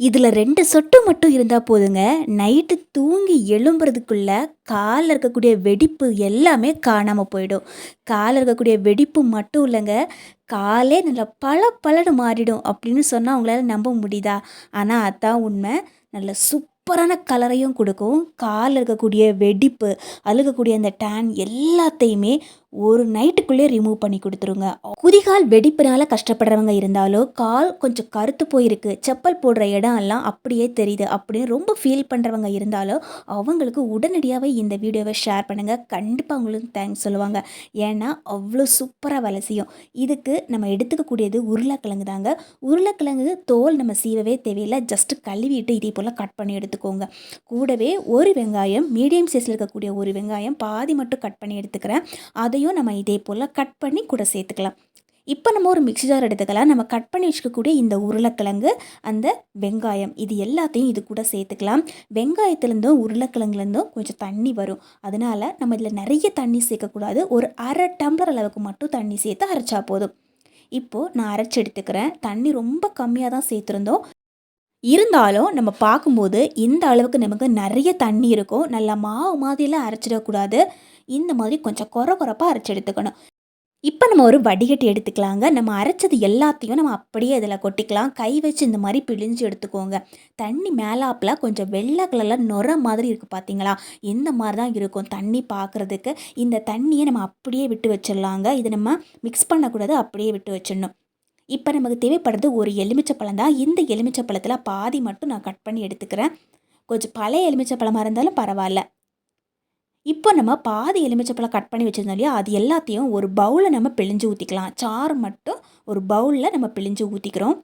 இதில் ரெண்டு சொட்டு மட்டும் இருந்தால் போதுங்க. நைட்டு தூங்கி எழும்புறதுக்குள்ள காலில் இருக்கக்கூடிய வெடிப்பு எல்லாமே காணாமல் போயிடும். காலில் இருக்கக்கூடிய வெடிப்பு மட்டும் இல்லைங்க. காலே நல்லா பல பலடு மாறிடும் அப்படின்னு சொன்னால் அவங்களால நம்ப முடியுதா? ஆனால் அதான் உண்மை. நல்ல சூப்பரான கலரையும் கொடுக்கும். காலில் இருக்கக்கூடிய வெடிப்பு அழுகக்கூடிய அந்த டேன் எல்லாத்தையுமே ஒரு நைட்டுக்குள்ளே ரிமூவ் பண்ணி கொடுத்துருங்க. குதிகால் வெடிப்புனால கஷ்டப்படுறவங்க இருந்தாலும் கால் கொஞ்சம் கருத்து போயிருக்கு. செப்பல் போடுற இடம் எல்லாம் அப்படியே தெரியுது அப்படின்னு ரொம்ப ஃபீல் பண்ணுறவங்க இருந்தாலும் அவங்களுக்கு உடனடியாகவே இந்த வீடியோவை ஷேர் பண்ணுங்கள் கண்டிப்பாக அவங்களுக்கு தேங்க்ஸ் சொல்லுவாங்க. ஏன்னா அவ்வளோ சூப்பராக வேலை செய்யும். இதுக்கு நம்ம எடுத்துக்கக்கூடியது உருளைக்கிழங்கு தாங்க. உருளைக்கிழங்கு தோல் நம்ம சீவவே தேவையில்லை. ஜஸ்ட் கழுவிட்டு இதே போல் கட் பண்ணி எடுத்துக்கோங்க. கூடவே ஒரு வெங்காயம் மீடியம் சைஸில் இருக்கக்கூடிய ஒரு வெங்காயம் பாதி மட்டும் கட் பண்ணி எடுத்துக்கிறேன். அதை அதையும் நம்ம இதே போல் கட் பண்ணி கூட சேர்த்துக்கலாம். இப்போ நம்ம ஒரு மிக்சி ஜார் எடுத்துக்கலாம். நம்ம கட் பண்ணி வச்சுக்கக்கூடிய இந்த உருளைக்கிழங்கு அந்த வெங்காயம் இது எல்லாத்தையும் இது கூட சேர்த்துக்கலாம். வெங்காயத்துலேருந்தும் உருளைக்கிழங்குலேருந்தும் கொஞ்சம் தண்ணி வரும். அதனால் நம்ம இதில் நிறைய தண்ணி சேர்க்கக்கூடாது. ஒரு அரை டம்ளர் அளவுக்கு மட்டும் தண்ணி சேர்த்து அரைச்சா போதும். இப்போது நான் அரைச்சி எடுத்துக்கிறேன். தண்ணி ரொம்ப கம்மியாக தான் சேர்த்துருந்தோம். இருந்தாலும் நம்ம பார்க்கும்போது இந்த அளவுக்கு நமக்கு நிறைய தண்ணி இருக்கும். நல்லா மாவு மாதிரிலாம் அரைச்சிடக்கூடாது. இந்த மாதிரி கொஞ்சம் குறை குறைப்பாக அரைச்சி எடுத்துக்கணும். இப்போ நம்ம ஒரு வடிகட்டி எடுத்துக்கலாங்க. நம்ம அரைச்சது எல்லாத்தையும் நம்ம அப்படியே இதில் கொட்டிக்கலாம். கை வச்சு இந்த மாதிரி பிழிஞ்சு எடுத்துக்கோங்க. தண்ணி மேலாப்பில் கொஞ்சம் வெள்ளை கலரில் நுர மாதிரி இருக்குது பார்த்தீங்களா இந்த மாதிரி தான் இருக்கும். தண்ணி பார்க்குறதுக்கு இந்த தண்ணியை நம்ம அப்படியே விட்டு வச்சிடலாங்க. இதை நம்ம மிக்ஸ் பண்ணக்கூடாது அப்படியே விட்டு வச்சிடணும். இப்போ நமக்கு தேவைப்படுறது ஒரு எலுமிச்சப்பழம் தான். இந்த எலுமிச்சை பழத்தில் பாதி மட்டும் நான் கட் பண்ணி எடுத்துக்கிறேன். கொஞ்சம் பழைய எலுமிச்சை பழமாக இருந்தாலும் பரவாயில்ல. இப்போ நம்ம பாதி எலுமிச்சப்பழம் கட் பண்ணி வச்சிருந்தோம் இல்லையா? அது எல்லாத்தையும் ஒரு பவுலில் நம்ம பிழிஞ்சு ஊற்றிக்கலாம் சாறு மட்டும் ஒரு பவுலில் நம்ம பிழிஞ்சு ஊற்றிக்கிறோம்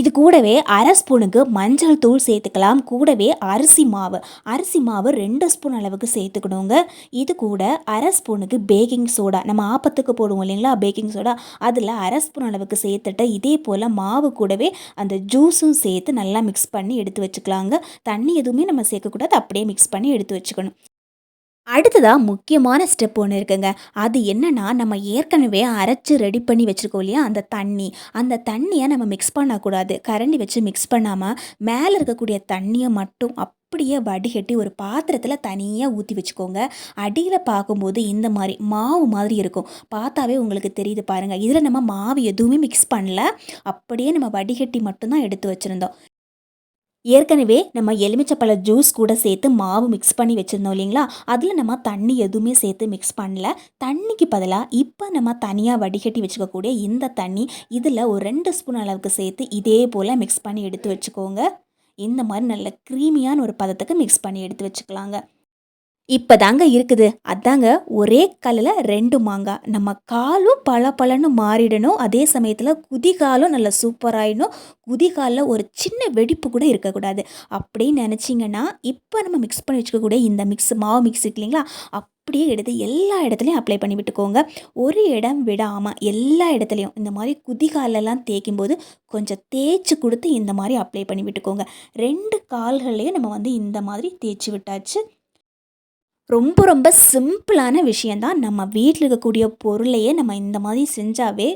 இது கூடவே அரை ஸ்பூனுக்கு மஞ்சள் தூள் சேர்த்துக்கலாம். கூடவே அரிசி மாவு. அரிசி மாவு ரெண்டு ஸ்பூன் அளவுக்கு சேர்த்துக்கணுங்க. இது கூட அரை ஸ்பூனுக்கு பேக்கிங் சோடா. நம்ம ஆப்பத்துக்கு போடுவோம் இல்லைங்களா? Baking soda. அதில் அரை ஸ்பூன் அளவுக்கு சேர்த்துட்டு இதே போல் மாவு கூடவே அந்த ஜூஸும் சேர்த்து நல்லா மிக்ஸ் பண்ணி எடுத்து வச்சுக்கலாங்க. தண்ணி எதுவுமே நம்ம சேர்க்கக்கூடாது. அப்படியே மிக்ஸ் பண்ணி எடுத்து வச்சுக்கணும். அடுத்ததாக முக்கியமான ஸ்டெப் ஒன்று இருக்குங்க. அது என்னென்னா நம்ம ஏற்கனவே அரைச்சி ரெடி பண்ணி வச்சுருக்கோம் இல்லையா? அந்த தண்ணி. அந்த தண்ணியை நம்ம மிக்ஸ் பண்ணக்கூடாது. கரண்டி வச்சு மிக்ஸ் பண்ணாமல் மேலே இருக்கக்கூடிய தண்ணியை மட்டும் அப்படியே வடிகட்டி ஒரு பாத்திரத்தில் தனியாக ஊற்றி வச்சுக்கோங்க. அடியில் பார்க்கும்போது இந்த மாதிரி மாவு மாதிரி இருக்கும். பார்த்தாவே உங்களுக்கு தெரியுது பாருங்கள் இதில் நம்ம மாவு எதுவுமே மிக்ஸ் பண்ணல. அப்படியே நம்ம வடிகட்டி மட்டும்தான் எடுத்து வச்சுருந்தோம். ஏற்கனவே நம்ம எலுமிச்சப்பழ ஜூஸ் கூட சேர்த்து மாவு மிக்ஸ் பண்ணி வச்சுருந்தோம் இல்லைங்களா? அதில் நம்ம தண்ணி எதுவுமே சேர்த்து மிக்ஸ் பண்ணல. தண்ணிக்கு பதிலாக இப்போ நம்ம தனியாக வடிகட்டி வச்சுக்கக்கூடிய இந்த தண்ணி இதில் ஒரு ரெண்டு ஸ்பூன் அளவுக்கு சேர்த்து இதே போல் மிக்ஸ் பண்ணி எடுத்து வச்சுக்கோங்க. இந்த மாதிரி நல்ல க்ரீமியான ஒரு பதத்துக்கு மிக்ஸ் பண்ணி எடுத்து வச்சுக்கலாங்க. இப்போ தாங்க இருக்குது. அதாங்க ஒரே கல்லில் ரெண்டு மாங்காய் நம்ம காலும் பல பலன்னு மாறிடணும். அதே சமயத்தில் குதிகாலும் நல்லா சூப்பராகிடணும் குதிகாலில் ஒரு சின்ன வெடிப்பு கூட இருக்கக்கூடாது. அப்படின்னு நினச்சிங்கன்னா இப்போ நம்ம மிக்ஸ் பண்ணி வச்சுக்கக்கூடிய இந்த மிக்ஸ் மாவு மிக்ஸ் இல்லைங்களா? அப்படியே எடுத்து எல்லா இடத்துலையும் அப்ளை பண்ணி விட்டுக்கோங்க. ஒரு இடம் விடாமல் எல்லா இடத்துலையும் இந்த மாதிரி குதிகாலெல்லாம் தேய்க்கும் போது கொஞ்சம் தேய்ச்சி கொடுத்து இந்த மாதிரி அப்ளை பண்ணி விட்டுக்கோங்க. ரெண்டு கால்கள்லேயும் நம்ம வந்து இந்த மாதிரி தேய்ச்சி விட்டாச்சு. ரொம்ப ரொம்ப சிம்பிளான விஷயந்தான். நம்ம வீட்டில் இருக்கக்கூடிய பொருளையே நம்ம இந்த மாதிரி செஞ்சாவே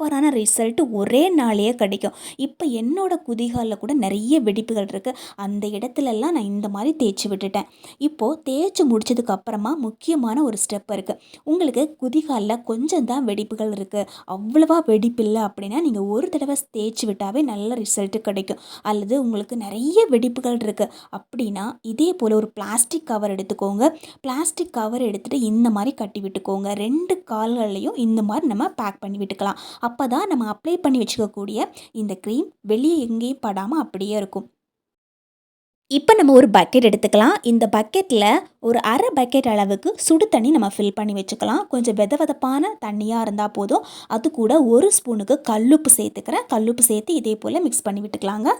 சூப்பரான ரிசல்ட்டு ஒரே நாளையே கிடைக்கும். இப்போ என்னோடய குதிகாலில் கூட நிறைய வெடிப்புகள் இருக்குது அந்த இடத்துலலாம் நான் இந்த மாதிரி தேய்ச்சி விட்டுட்டேன். இப்போது தேய்ச்சி முடிச்சதுக்கு அப்புறமா முக்கியமான ஒரு ஸ்டெப் இருக்குது உங்களுக்கு குதிகாலில் கொஞ்சம் தான் வெடிப்புகள் இருக்குது அவ்வளவா வெடிப்பு இல்லை அப்படின்னா நீங்கள் ஒரு தடவை தேய்ச்சி விட்டாவே நல்ல ரிசல்ட்டு கிடைக்கும். அல்லது உங்களுக்கு நிறைய வெடிப்புகள் இருக்குது அப்படின்னா இதே போல் ஒரு பிளாஸ்டிக் கவர் எடுத்துக்கோங்க. பிளாஸ்டிக் கவர் எடுத்துகிட்டு இந்த மாதிரி கட்டி விட்டுக்கோங்க. ரெண்டு கால்களையும் இந்த மாதிரி நம்ம பேக் பண்ணி விட்டுக்கலாம். அப்போ தான் நம்ம அப்ளை பண்ணி வச்சுக்கக்கூடிய இந்த க்ரீம் வெளியே எங்கேயும் படாமல் அப்படியே இருக்கும். இப்போ நம்ம ஒரு பக்கெட் எடுத்துக்கலாம். இந்த பக்கெட்டில் ஒரு அரை பக்கெட் அளவுக்கு சுடு தண்ணி நம்ம ஃபில் பண்ணி வச்சுக்கலாம். கொஞ்சம் வெத வெதப்பான தண்ணியாக இருந்தால் போதும். அது கூட ஒரு ஸ்பூனுக்கு கல்லுப்பு சேர்த்துக்கிறேன். கல்லுப்பு சேர்த்து இதே போல் மிக்ஸ் பண்ணி விட்டுக்கலாங்க.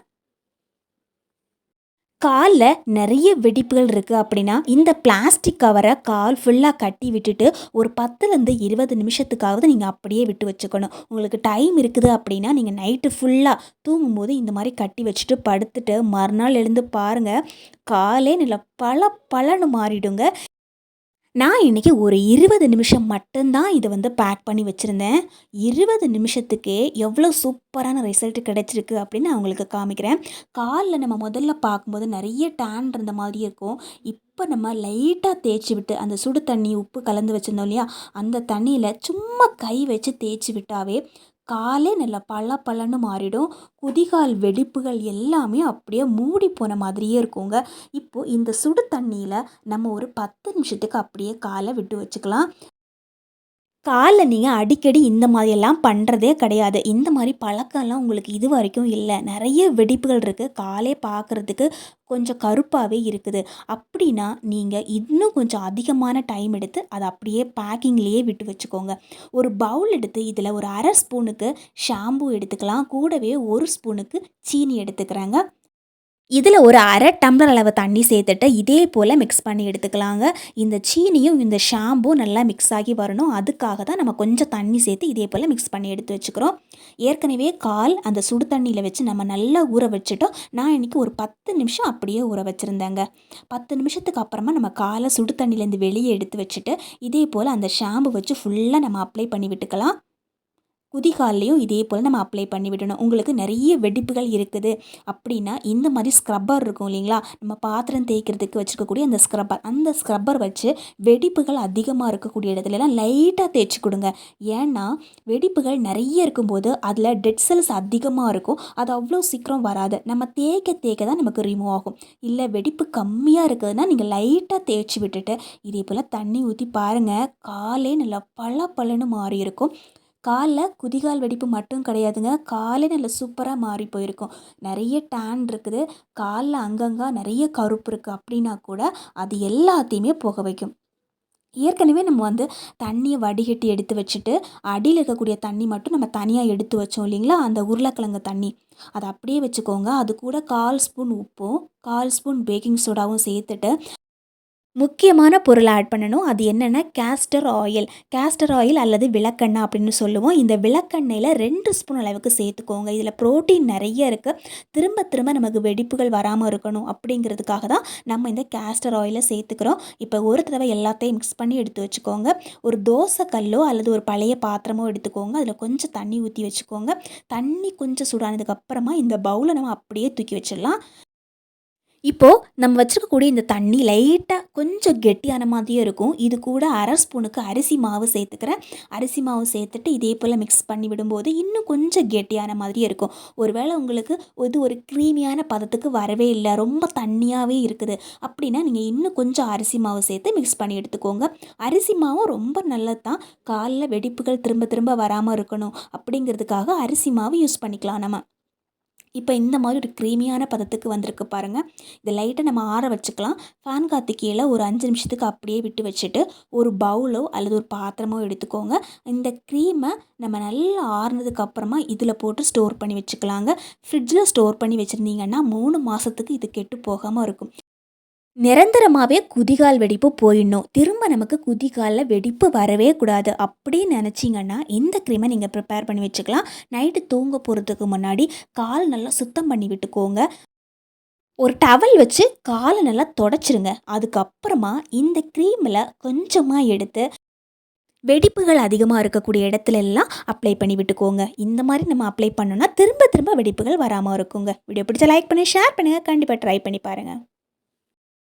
காலில் நிறைய வெடிப்புகள் இருக்குது அப்படின்னா இந்த பிளாஸ்டிக் கவரை கால் ஃபுல்லாக கட்டி விட்டுட்டு ஒரு பத்துலேருந்து இருபது நிமிஷத்துக்காவது நீங்கள் அப்படியே விட்டு வச்சுக்கணும். உங்களுக்கு டைம் இருக்குது அப்படின்னா நீங்கள் நைட்டு ஃபுல்லாக தூங்கும்போது இந்த மாதிரி கட்டி வச்சுட்டு படுத்துட்டு மறுநாள் எழுந்து பாருங்கள் காலே நில பல பலன்னு மாறிடுங்க. நான் இன்னைக்கு ஒரு 20 நிமிஷம் மட்டும்தான் இதை வந்து பேக் பண்ணி வச்சுருந்தேன் இருபது நிமிஷத்துக்கே எவ்வளோ சூப்பரான ரிசல்ட் கிடைச்சிருக்கு அப்படின்னு நான் உங்களுக்கு காமிக்கிறேன். காலில் நம்ம முதல்ல பார்க்கும்போது நிறைய டேன் இருந்த மாதிரி இருக்கும். இப்போ நம்ம லைட்டாக தேய்ச்சு விட்டு, அந்த சுடு தண்ணி, உப்பு கலந்து வச்சுருந்தோம் இல்லையா? அந்த தண்ணியில் சும்மா கை வச்சு தேய்ச்சு விட்டாவே, காலே நல்லா பளபளன்னு மாறிடும். குதிகால் வெடிப்புகள் எல்லாமே அப்படியே மூடி போன மாதிரியே இருக்குங்க. இப்போது இந்த சுடு தண்ணியில் நம்ம ஒரு 10 நிமிஷத்துக்கு அப்படியே காலை விட்டு வச்சுக்கலாம். காலில் நீங்கள் அடிக்கடி இந்த மாதிரியெல்லாம் பண்ணுறதே கிடையாது. இந்த மாதிரி பழக்கம்லாம் உங்களுக்கு இது வரைக்கும் இல்லை நிறைய வெடிப்புகள் இருக்குது காலே பார்க்கறதுக்கு கொஞ்சம் கருப்பாகவே இருக்குது. அப்படின்னா, நீங்கள் இன்னும் கொஞ்சம் அதிகமான டைம் எடுத்து அதை அப்படியே பேக்கிங்லேயே விட்டு வச்சுக்கோங்க. ஒரு பவுல் எடுத்து இதில் ஒரு அரை ஸ்பூனுக்கு ஷாம்பு எடுத்துக்கலாம். கூடவே ஒரு ஸ்பூனுக்கு சீனி எடுத்துக்கிறாங்க இதில் ஒரு அரை டம்ளர் அளவு தண்ணி சேர்த்துட்டு, இதே போல் மிக்ஸ் பண்ணி எடுத்துக்கலாங்க. இந்த சீனியும், இந்த ஷாம்பும் நல்லா மிக்ஸ் ஆகி வரணும். அதுக்காக தான் நம்ம கொஞ்சம் தண்ணி சேர்த்து இதே போல் மிக்ஸ் பண்ணி எடுத்து வச்சுக்கிறோம். ஏற்கனவே கால் அந்த சுடு தண்ணியில் வச்சு நம்ம நல்லா ஊற வச்சுட்டோம். நான் இன்றைக்கி ஒரு 10 நிமிஷம் அப்படியே ஊற வச்சுருந்தேங்க பத்து நிமிஷத்துக்கு அப்புறமா நம்ம காலை சுடு தண்ணியிலேருந்து வெளியே எடுத்து வச்சுட்டு, இதே போல் அந்த ஷாம்பு வச்சு ஃபுல்லாக நம்ம அப்ளை பண்ணி விட்டுக்கலாம். குதிகால்லையும் இதே போல் நம்ம அப்ளை பண்ணி விடணும். உங்களுக்கு நிறைய வெடிப்புகள் இருக்குது அப்படின்னா, இந்த மாதிரி ஸ்க்ரப்பர் இருக்கும் இல்லைங்களா? நம்ம பாத்திரம் தேய்க்கிறதுக்கு வச்சுருக்கக்கூடிய அந்த ஸ்க்ரப்பர். அந்த ஸ்க்ரப்பர் வச்சு வெடிப்புகள் அதிகமாக இருக்கக்கூடிய இடத்துலலாம் லைட்டாக தேய்ச்சி கொடுங்க ஏன்னா, வெடிப்புகள் நிறைய இருக்கும்போது, அதில் டெட் செல்ஸ் அதிகமாக இருக்கும். அது அவ்வளோ சீக்கிரம் வராது. நம்ம தேய்க்க தேய்க்க தான் நமக்கு ரிமூவ் ஆகும். இல்லை வெடிப்பு கம்மியாக இருக்குதுன்னா, நீங்கள் லைட்டாக தேய்ச்சி விட்டுட்டு, இதே போல் தண்ணி ஊற்றி பாருங்க. காலே நல்லா பளபளன்னு மாறி இருக்கும். காலில் குதிகால் வெடிப்பு மட்டும் கிடையாதுங்க. காலே நல்லா சூப்பராக மாறி போயிருக்கும். நிறைய டேன் இருக்குது. காலில் அங்கங்கே நிறைய கருப்பு இருக்குது அப்படின்னா கூட, அது எல்லாத்தையுமே போக வைக்கும். ஏற்கனவே நம்ம வந்து தண்ணியை வடிகட்டி எடுத்து வச்சுட்டு, அடியில் இருக்கக்கூடிய தண்ணி மட்டும் நம்ம தனியாக எடுத்து வச்சோம் இல்லைங்களா? அந்த உருளைக்கிழங்கு தண்ணி. அதை அப்படியே வச்சுக்கோங்க. அது கூட 1/4 ஸ்பூன் உப்பும், 1/4 ஸ்பூன் பேக்கிங் சோடாவும் சேர்த்துட்டு முக்கியமான பொருளை ஆட் பண்ணணும். அது என்னென்னா கேஸ்டர் ஆயில். கேஸ்டர் ஆயில் அல்லது விளக்கெண்ணெய் அப்படின்னு சொல்லுவோம். இந்த விளக்கெண்ணெயில் ரெண்டு ஸ்பூன் அளவுக்கு சேர்த்துக்கோங்க. இதில் புரோட்டீன் நிறைய இருக்குது திரும்ப திரும்ப நமக்கு வெடிப்புகள் வராமல் இருக்கணும் அப்படிங்கிறதுக்காக தான் நம்ம இந்த கேஸ்டர் ஆயிலை சேர்த்துக்கிறோம். இப்போ ஒரு தடவை எல்லாத்தையும் மிக்ஸ் பண்ணி எடுத்து வச்சுக்கோங்க. ஒரு தோசை கல்லோ அல்லது ஒரு பழைய பாத்திரமோ எடுத்துக்கோங்க. அதில் கொஞ்சம் தண்ணி ஊற்றி வச்சுக்கோங்க. தண்ணி கொஞ்சம் சூடானதுக்கப்புறமா இந்த பவுலை நம்ம அப்படியே தூக்கி வச்சிடலாம். இப்போது நம்ம வச்சுருக்கக்கூடிய இந்த தண்ணி லைட்டாக கொஞ்சம் கெட்டியான மாதிரியும் இருக்கும். இது கூட அரை ஸ்பூனுக்கு அரிசி மாவு சேர்த்துக்கிறேன். அரிசி மாவு சேர்த்துட்டு இதே போல் மிக்ஸ் பண்ணி விடும்போது, இன்னும் கொஞ்சம் கெட்டியான மாதிரியும் இருக்கும். ஒருவேளை உங்களுக்கு இது ஒரு க்ரீமியான பதத்துக்கு வரவே இல்லை ரொம்ப தண்ணியாகவே இருக்குது. அப்படின்னா, நீங்கள் இன்னும் கொஞ்சம் அரிசி மாவு சேர்த்து மிக்ஸ் பண்ணி எடுத்துக்கோங்க. அரிசி மாவும் ரொம்ப நல்லது தான். காலில் வெடிப்புகள் திரும்ப திரும்ப வராமல் இருக்கணும் அப்படிங்கிறதுக்காக அரிசி மாவு யூஸ் பண்ணிக்கலாம் நம்ம. இப்போ இந்த மாதிரி ஒரு க்ரீமியான பதத்துக்கு வந்திருக்கு பாருங்கள் இதை லைட்டை நம்ம ஆற வச்சுக்கலாம். ஃபேன் காத்து கீழே ஒரு அஞ்சு நிமிஷத்துக்கு அப்படியே விட்டு வச்சுட்டு, ஒரு பவுலோ அல்லது ஒரு பாத்திரமோ எடுத்துக்கோங்க. இந்த க்ரீமை நம்ம நல்லா ஆறுனதுக்கு அப்புறமா போட்டு ஸ்டோர் பண்ணி வச்சுக்கலாங்க. ஃப்ரிட்ஜில் ஸ்டோர் பண்ணி வச்சுருந்தீங்கன்னா மூணு மாதத்துக்கு இது கெட்டு போகாமல் இருக்கும். நிரந்தரமாகவே குதிகால் வெடிப்பு போயிடணும். திரும்ப நமக்கு குதிகாலில் வெடிப்பு வரவே கூடாது. அப்படின்னு நினச்சிங்கன்னா இந்த க்ரீமை நீங்கள் ப்ரிப்பேர் பண்ணி வச்சுக்கலாம். நைட்டு தூங்க போகிறதுக்கு முன்னாடி கால் நல்லா சுத்தம் பண்ணி விட்டுக்கோங்க. ஒரு டவல் வச்சு காலை நல்லா தொடச்சிருங்க. அதுக்கப்புறமா இந்த க்ரீமில் கொஞ்சமாக எடுத்து, வெடிப்புகள் அதிகமாக இருக்கக்கூடிய இடத்துல எல்லாம் அப்ளை பண்ணி விட்டுக்கோங்க. இந்த மாதிரி நம்ம அப்ளை பண்ணோன்னா திரும்ப திரும்ப வெடிப்புகள் வராமல் இருக்குங்க. வீடியோ பிடிச்ச லைக் பண்ணி, ஷேர் பண்ணுங்கள் கண்டிப்பாக ட்ரை பண்ணி பாருங்க.